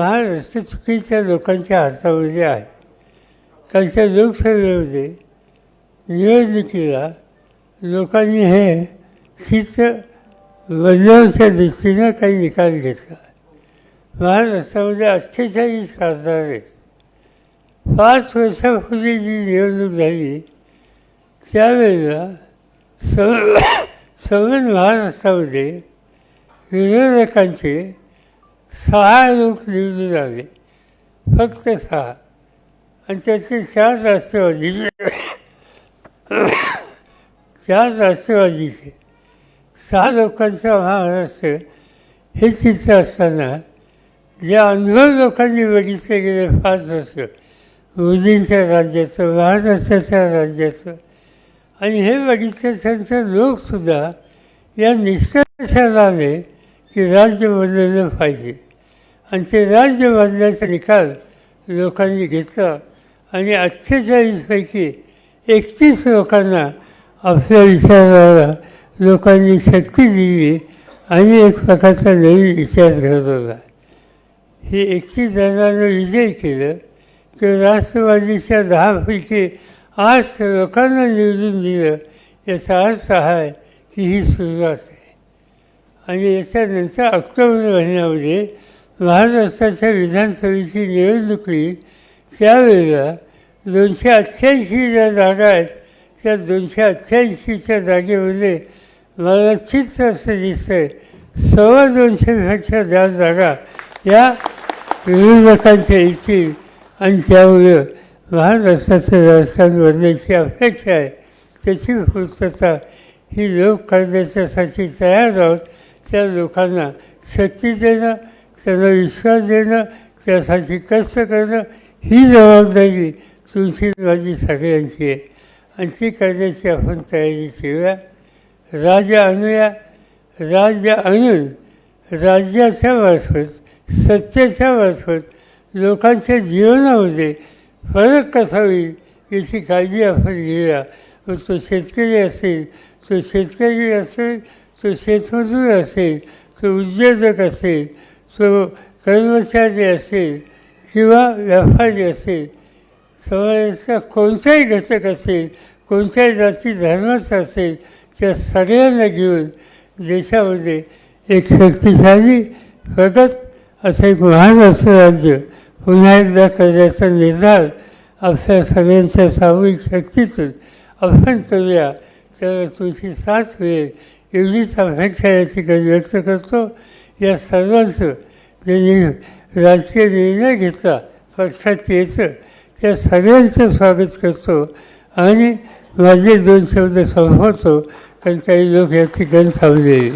महाराष्ट्र चुकीच्या लोकांच्या हातामध्ये आहे. त्यांच्या लोकसभेमध्ये निवडणुकीला लोकांनी हे शीत बदलावच्या दृष्टीनं काही निकाल घेतला. महाराष्ट्रामध्ये अठ्ठेचाळीस खासदार आहेत. पाच वर्षापूर्वी जी निवडणूक झाली त्यावेळेला सव सवर्ण महाराष्ट्रामध्ये विरोधकांचे सहा लोक निवडून आले. फक्त सहा. आणि त्याचे चार राष्ट्रवादीचे चार राष्ट्रवादीचे सहा लोकांचा महाराष्ट्र हे चित्र असताना जे अनुभव लोकांनी बघितलं गेले फार असं मोदींच्या राज्याचं महाराष्ट्राच्या राज्याचं. आणि हे बघितल्यानंतर लोकसुद्धा या निष्कर्षाला आले की राज्य बदललं पाहिजे. आणि ते राज्य निकाल लोकांनी घेतला. आणि अठ्ठेचाळीसपैकी एकतीस लोकांना आपल्या विचाराला लोकांनी शक्ती दिली आणि एक प्रकारचा नवीन विचार घडवला. हे एकतीस जणांना विजय केलं. तर राष्ट्रवादीच्या दहापैकी आठ लोकांना निवडून दिलं. याचा अर्थ हा आहे की ही सुरुवात आहे. आणि याच्यानंतर ऑक्टोबर महिन्यामध्ये महाराष्ट्राच्या विधानसभेची निवडणुकी त्यावेळेला दोनशे अठ्ठ्याऐंशी ज्या जागा आहेत त्या दोनशे अठ्ठ्याऐंशीच्या जागेमध्ये मला चित्र असं दिसतं आहे सव्वा दोनशेपेक्षा जास्त जागा या विरोधकांच्या येतील आणि त्यामुळं महाराष्ट्राचं राजकारण बदलायची अपेक्षा आहे. त्याची पूर्तता ही लोक करण्याच्यासाठी तयार आहोत. त्या लोकांना शक्ती देणं त्याला विश्वास देणं त्यासाठी कष्ट करणं ही जबाबदारी तुमची माझी सगळ्यांची आहे. आणि ती करण्याची आपण तयारी ठेवूया. राज्य आणूया. राज्य आणून राज्याच्या मार्फत सत्तेच्या मार्फत लोकांच्या जीवनामध्ये फरक कसा होईल याची काळजी आपण घेऊया. मग तो शेतकरी असेल तो शेतकरी असेल तो शेतमजूर असेल तो उद्योजक असेल तो कर्मचारी असेल किंवा व्यापारी असेल समाजाचा कोणताही घटक असेल कोणत्याही जाती धर्माचा असेल त्या सगळ्यांना घेऊन देशामध्ये एक शक्तिशाली प्रगत असं एक महाराष्ट्र राज्य पुन्हा एकदा करण्याचा निर्धार आपल्या सगळ्यांच्या सामूहिक शक्तीतून आपण करूया. तर तुमची साथ मिळेल. एवढीच अपेक्षा या ठिकाणी व्यक्त करतो. या सर्वांचं ज्यांनी राजकीय निर्णय घेतला पक्षात यायचं त्या सगळ्यांचं स्वागत करतो आणि माझे दोन शब्द संपवतो कारण काही लोक याची गण थांबलेली